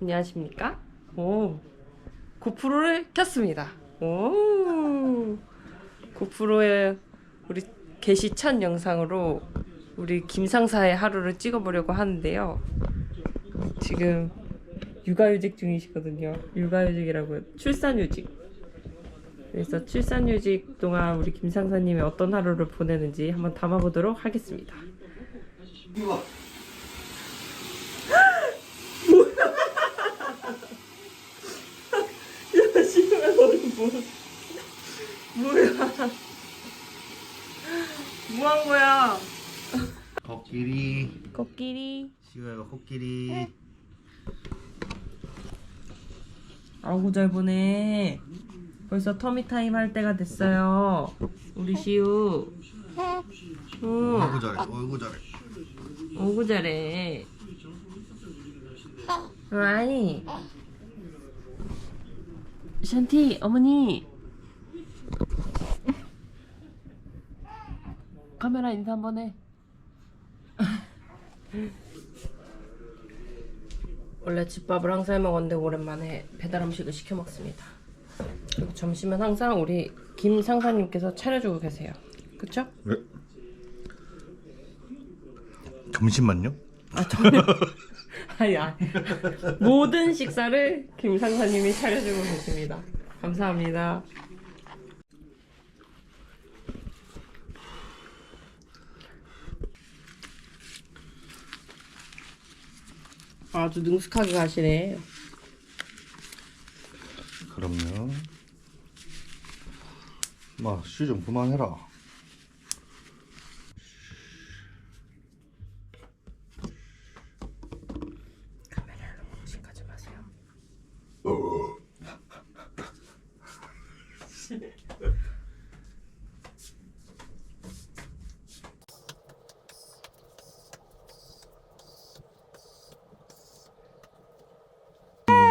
안녕하십니까? 오, 고프로를 켰습니다. 오, 고프로에 우리 게시 첫 영상으로 우리 김상사의 하루를 찍어보려고 하는데요. 지금 육아휴직 중이시거든요. 육아휴직이라고 출산휴직. 그래서 출산휴직 동안 우리 김상사님이 어떤 하루를 보내는지 한번 담아보도록 하겠습니다. 이거 야, 씨발, 너는 뭐, 뭐야. 뭐 한 거야? 코끼리 코끼리. 시우야가 코끼리 아구 잘 보내. 벌써 터미 타임 할 때가 됐어요. 우리 시우. 응, 어이구 잘해 어이구 잘해 아구 잘해. 어, 아니. 샨티, 어머니. 카메라 인사 한번 해. 원래 집밥을 항상 해 먹었는데 오랜만에 배달 음식을 시켜 먹습니다. 그리고 점심은 항상 우리 김 상사님께서 차려주고 계세요. 그쵸? 네 점심만요? 아 저는 아니 모든 식사를 김 상사님이 차려주고 계십니다. 감사합니다. 아주 능숙하게 가시네. 그럼요 마 쉬 좀 그만해라 카메라로 무식하지 마세요.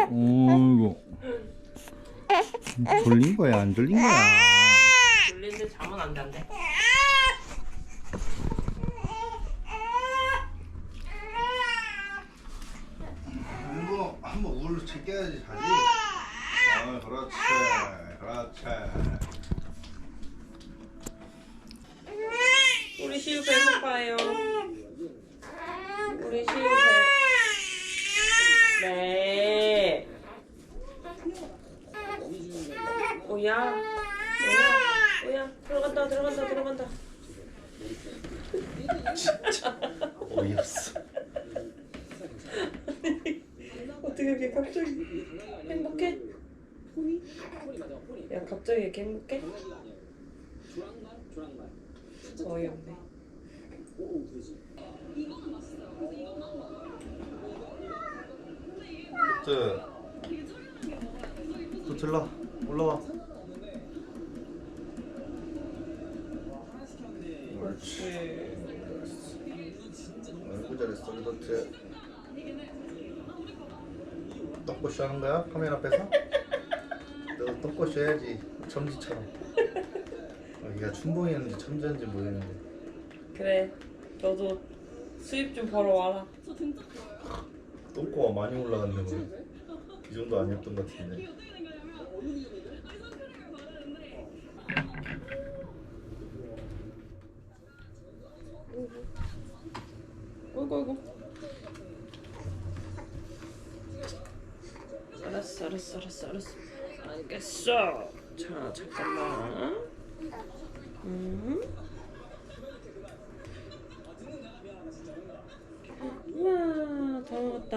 어이구 졸린 거야 안 졸린 거야 졸리는데 잠은 안 잔대. 이거 한번 우를 챙겨야지 자지 아 그렇지 그렇지 우리 시우 배고파요. 우리 시우 배. 네. 오야. 오야. 오야. 들어간다. 들어간다. 들어간다. 어이없어 어떻게 이렇게 갑자기 행복해? 야 갑자기 이렇게 행복해? 어이없네. 저, 저 들라 올라와. 옳지. 아이고 잘했어, 그렇지. 떡꼬시 하는 거야? 카메라 앞에서? 너 떡꼬시 해야지, 점지처럼. 여기가 춘봉이었는지 천재인지 모르겠는데. 그래. 너도 수입 좀 벌어 와라. 똥꼬가 많이 올라갔네, 뭐. 이 정도 아니었던 것 같은데 어이구. 알았어 알았어 알았어 알았어. 알겠어. 자 잠깐만. 음. 우와 다 먹었다.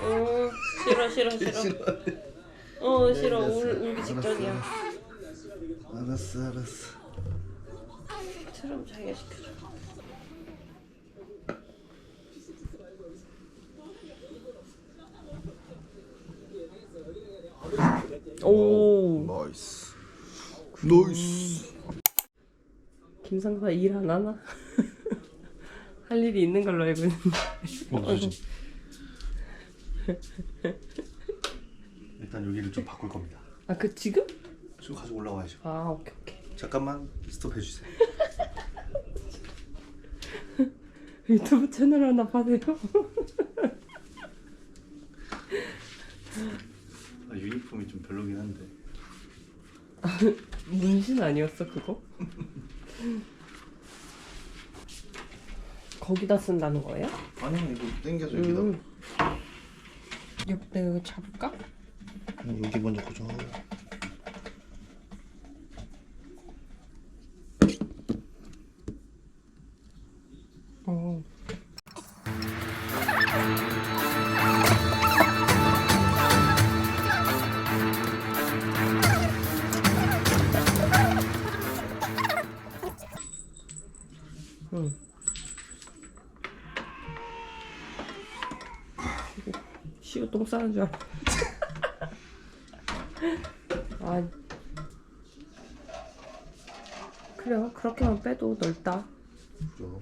어 싫어 싫어 싫어. 어 싫어 울 울기 직전이야. 알았어, 알았어. 처럼 자기가 시켜줘. 상사 일 안 하나? 할 일이 있는 걸로 알고 있는데. 뭐 일단 여기를 좀 바꿀 겁니다. 아, 그 지금? 지금 가지고 올라와야죠. 아 오케이 오케이. 잠깐만 스톱 해주세요. 유튜브 채널 하나 파세요. 아, 유니폼이 좀 별로긴 한데. 문신 아니었어 그거? 거기다 쓴다는 거예요? 아니 이거 땡겨서 음. 옆에 이거 잡을까? 여기 먼저 고정. 싸는 줄 알아. 아. 그래요. 그렇게만 빼도 넓다. 그죠.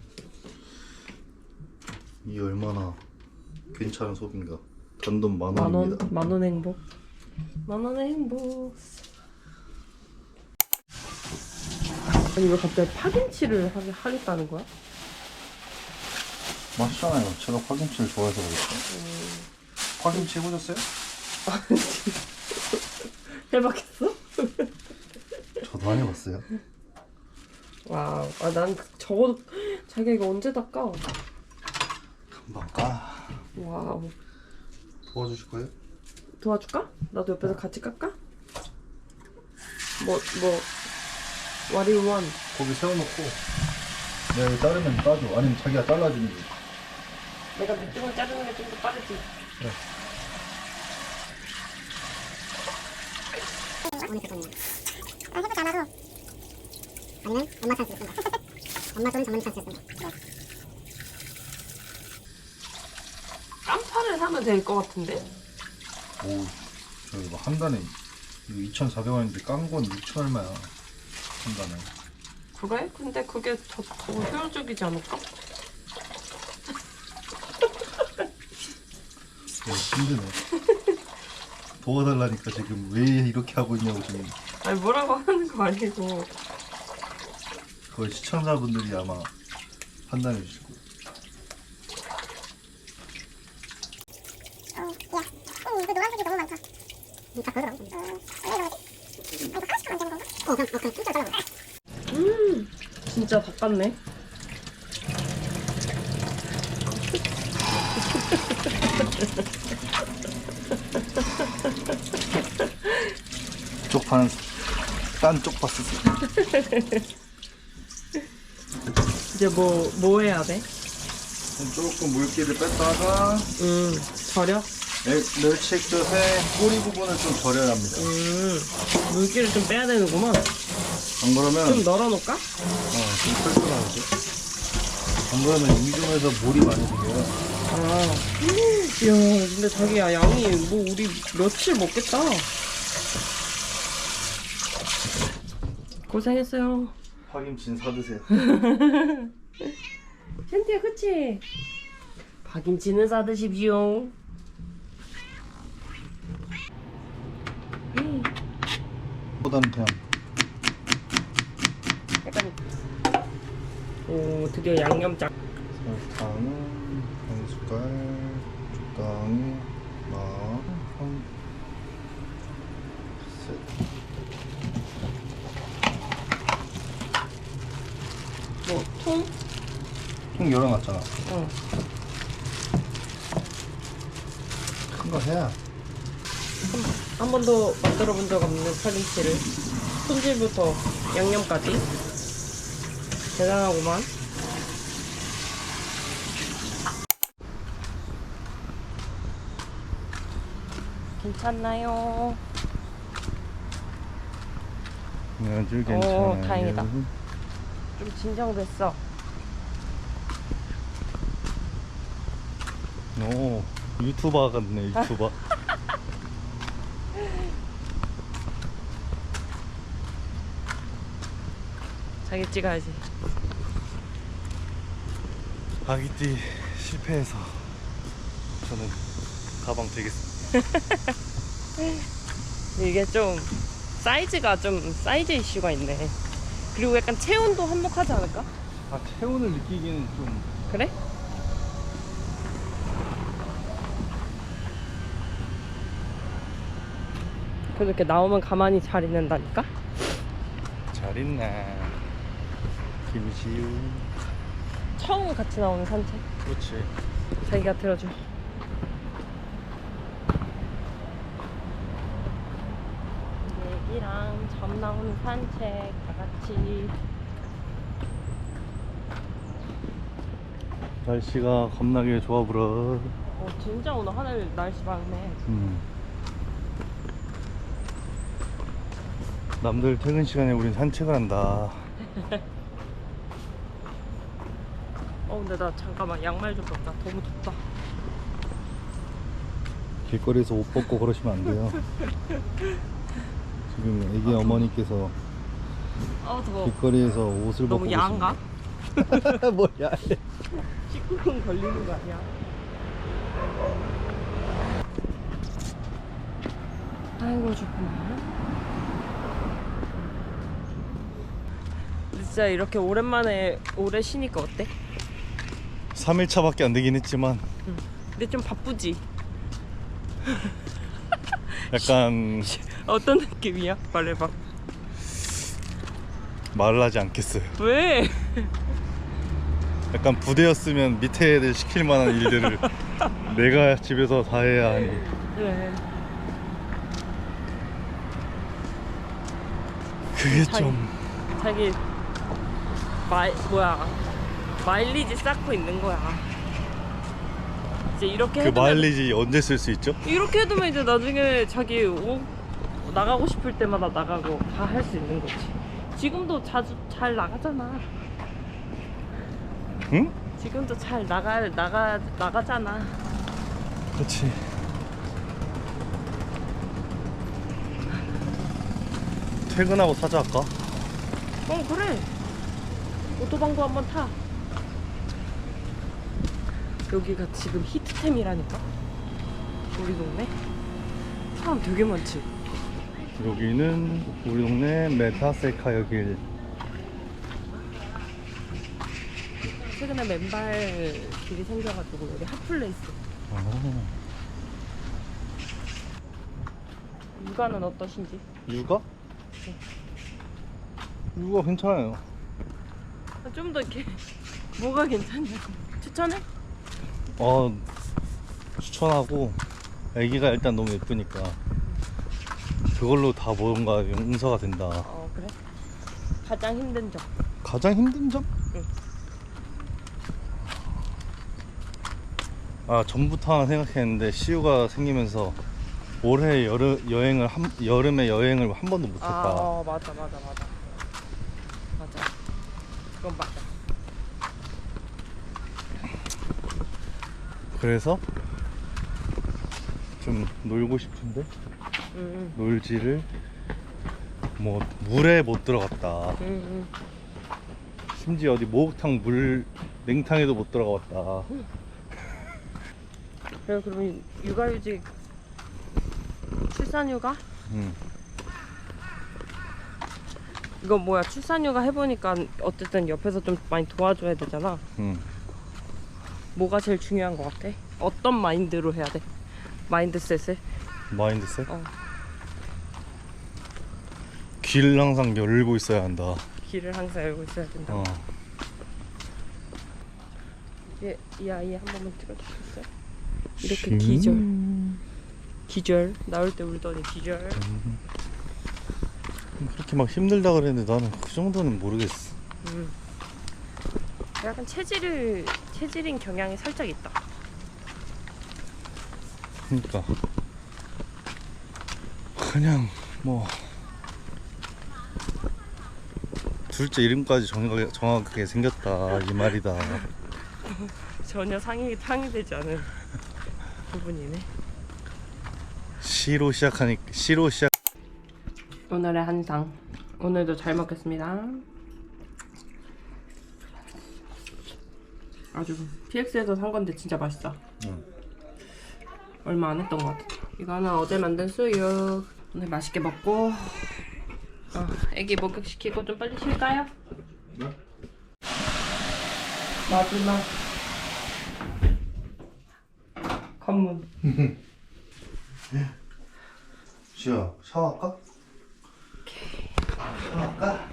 이 얼마나 괜찮은 소비인가. 단돈 만만 원, 원입니다. 만원 행복. 만 원의 행복. 아니 왜 갑자기 파김치를 하, 하겠다는 거야? 맛있잖아요. 제가 파김치를 좋아해서 그렇죠. 파 김치 해보셨어요? 해봤겠어? 저도 안 해봤어요. 와우. 아, 난 적어도 자기가 이거 언제 닦아? 금방 까. 와우. 도와주실 거예요? 도와줄까? 나도 옆에서 같이 깎아? 뭐, 뭐, what do you want? 거기 세워놓고 내가 이거 자르면 따줘. 아니면 자기가 잘라주는 거. 내가 밑둥을 자르는 게 좀 더 빠르지. 아, 해보지 않아도 아니면 엄마 찬스 쓴다 엄마 또는 장모님 찬스 쓴다 깜파를 사면 될 것 같은데? 오, 뭐한 단에 이거 2,400원인데 깐 건 6천 얼마야. 한 단에. 그래? 근데 그게 더, 더 효율적이지 않을까? 네, 힘드네. 도와달라니까 지금 왜 이렇게 하고 있냐고 지금. 아니 뭐라고 하는 거 아니고. 그걸 시청자분들이 아마 판단해 주실 거예요. 어, 야, 어, 이거 노란색이 너무 많다. 다 그러더라고. 어, 왜 이거 이거 하나씩 안 되는 건가? 어, 그냥, 어, 그냥 진짜 잘라버려 음 진짜 바꿨네 쪽파는 딴 쪽파 쓰세요. 이제 뭐 뭐 해야 돼? 조금 물기를 뺐다가 음 절여? 멸- 멸치액젓의 꼬리 부분을 좀 절여야 합니다. 음 물기를 좀 빼야 되는구만 안 그러면 좀 널어놓을까? 어, 좀 털털하지. 안 그러면 이중에서 물이 많이 생겨요. 아 이야 근데 자기야 양이 뭐 우리 며칠 먹겠다 고생했어요. 파김치는 사드세요. 샌티야 그치? 박임치는 싸드십시오. 음, 보다는 그냥 약간 오 드디어 양념장. 설탕은 한 숟갈, 적당히, 막, 한, 셋. 뭐 통? 통 열어놨잖아. 어큰거 해야. 한 번도 만들어 본 적 없는 파김치를 손질부터 양념까지 대단하구만 괜찮나요? 아주 괜찮아요. 다행이다. 좀 진정됐어 오, 유튜버 같네, 유튜버. 자기 찍어야지 아기띠 실패해서 저는 가방 되겠습니다. 이게 좀 사이즈가 좀 사이즈 이슈가 있네 그리고 약간 체온도 한몫하지 않을까? 아, 체온을 느끼기는 좀 그래? 그래도 이렇게 나오면 가만히 잘 있는다니까? 잘 있네. 김시우. 처음 같이 나오는 산책. 그렇지. 자기가 들어줘. 얘기랑 점 나오는 산책 다 같이. 날씨가 겁나게 좋아 불어. 어 진짜 오늘 하늘 날씨 밝네. 음. 남들 퇴근 시간에 우린 산책을 한다. 어 근데 나 잠깐만 양말 좀 벗자. 너무 덥다. 길거리에서 옷 벗고 그러시면 안 돼요. 지금 애기 어머니께서 아 더워. 길거리에서 옷을 벗고 너무 야한가? 계십니다. 뭐야? 19분 걸리는 거 아니야? 아이고 좋구나. 진짜 이렇게 오랜만에 오래 쉬니까 어때? 3일차밖에 안 되긴 했지만 근데 좀 바쁘지? 약간 어떤 느낌이야? 말해봐. 말을 하지 않겠어요. 왜? 약간 부대였으면 밑에 애들 시킬 만한 일들을 내가 집에서 다 해야 하니 왜? 그게 자기- 좀 자기 마이 뭐야 마일리지 쌓고 있는 거야. 이제 이렇게 그 해두면 마일리지 언제 쓸 수 있죠? 이렇게 해두면 이제 나중에 자기 오, 나가고 싶을 때마다 나가고 다 할 수 있는 거지. 지금도 자주 잘 나가잖아. 응? 지금도 잘 나가 나가 나가잖아. 그렇지. 퇴근하고 사자 할까? 어 그래. 오토방도 한번 타. 여기가 지금 히트템이라니까. 우리 동네. 사람 되게 많지. 여기는 우리 동네 메타세카여 길. 최근에 맨발 길이 생겨가지고 여기 핫플레이스. 아, 육아는 어떠신지? 육아? 육아 괜찮아요. 좀 더 이렇게 뭐가 괜찮냐고 추천해? 어 추천하고 아기가 일단 너무 예쁘니까 그걸로 다 뭔가 용서가 된다. 어 그래? 가장 힘든 점 가장 힘든 점? 응. 아 전부터 하나 생각했는데 시우가 생기면서 올해 여름 여행을 한 여름에 여행을 한 번도 못했다. 아, 어, 맞아 맞아 맞아 그건 맞아 그래서 좀 놀고 싶은데 응 응 놀지를 뭐 물에 못 들어갔다. 응 응 심지어 어디 목욕탕 물 냉탕에도 못 들어갔다. 그래 그러면 육아휴직 출산휴가? 응. 이거 뭐야 출산휴가 해보니까 어쨌든 옆에서 좀 많이 도와줘야 되잖아 응. 뭐가 제일 중요한 것 같아? 어떤 마인드로 해야 돼? 마인드셋을? 마인드셋? 어 귀를 항상 열고 있어야 한다. 길을 항상 열고 있어야 된다 어. 얘, 이 아이 한 번만 찍어주시겠어요? 이렇게 음. 기절 기절 나올 때 울더니 기절 그렇게 막 힘들다 그랬는데 나는 그 정도는 모르겠어. 음. 약간 체질을 체질인 경향이 살짝 있다. 그러니까. 그냥 뭐 둘째 이름까지 정확하게, 정확하게 생겼다 이 말이다. 전혀 상이 상이되지 않은 부분이네. 시로 시작하니까 시로 시작. 오늘의 한상 오늘도 잘 먹겠습니다 아주 PX에서 산 건데 진짜 맛있어 응. 얼마 안 했던 것 같아 이거는 어제 만든 수육 오늘 맛있게 먹고 어, 애기 목욕시키고 좀 빨리 쉴까요? 네. 마지막 검문 지아 샤워할까? 샤워할까?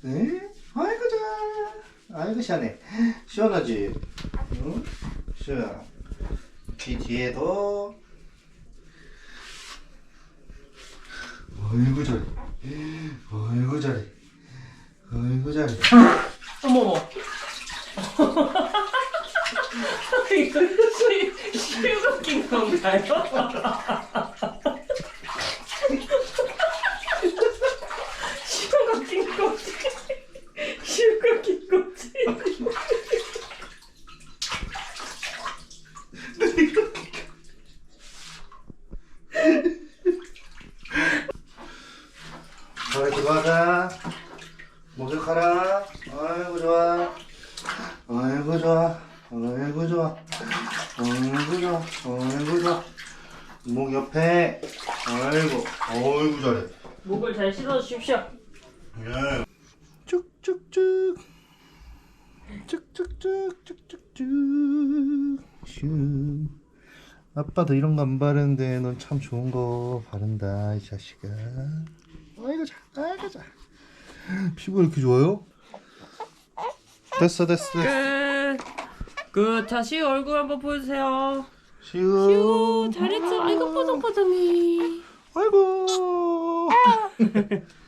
네? 아이고 시원해 시원하지? 응? 시아 귀 뒤에도 아이고 잘해 아이고 잘해 아이고 잘해 어머머. 이거 시우가 낀 건가요? 시우가 낀 거지. 시우가 낀 거지. 아이고 좋아하자 목욕하라 아이고 좋아 아이고 좋아 아이고 좋아 아이고 좋아 아이고 좋아 목 옆에 아이고 아이고 잘해 목을 잘 씻어 주십시오. 예. 쭉쭉쭉 쭉쭉쭉 쭉쭉쭉 슈 아빠도 이런 거 안 바르는데 넌 참 좋은 거 바른다 이 자식아 아이고 자 아이고 자 피부가 이렇게 좋아요? 됐어 됐어 됐어 끝. 끝. 자, 시우 얼굴 한번 보여주세요. 시우 시우 잘했어. 아이고 뽀송뽀송해. 아이고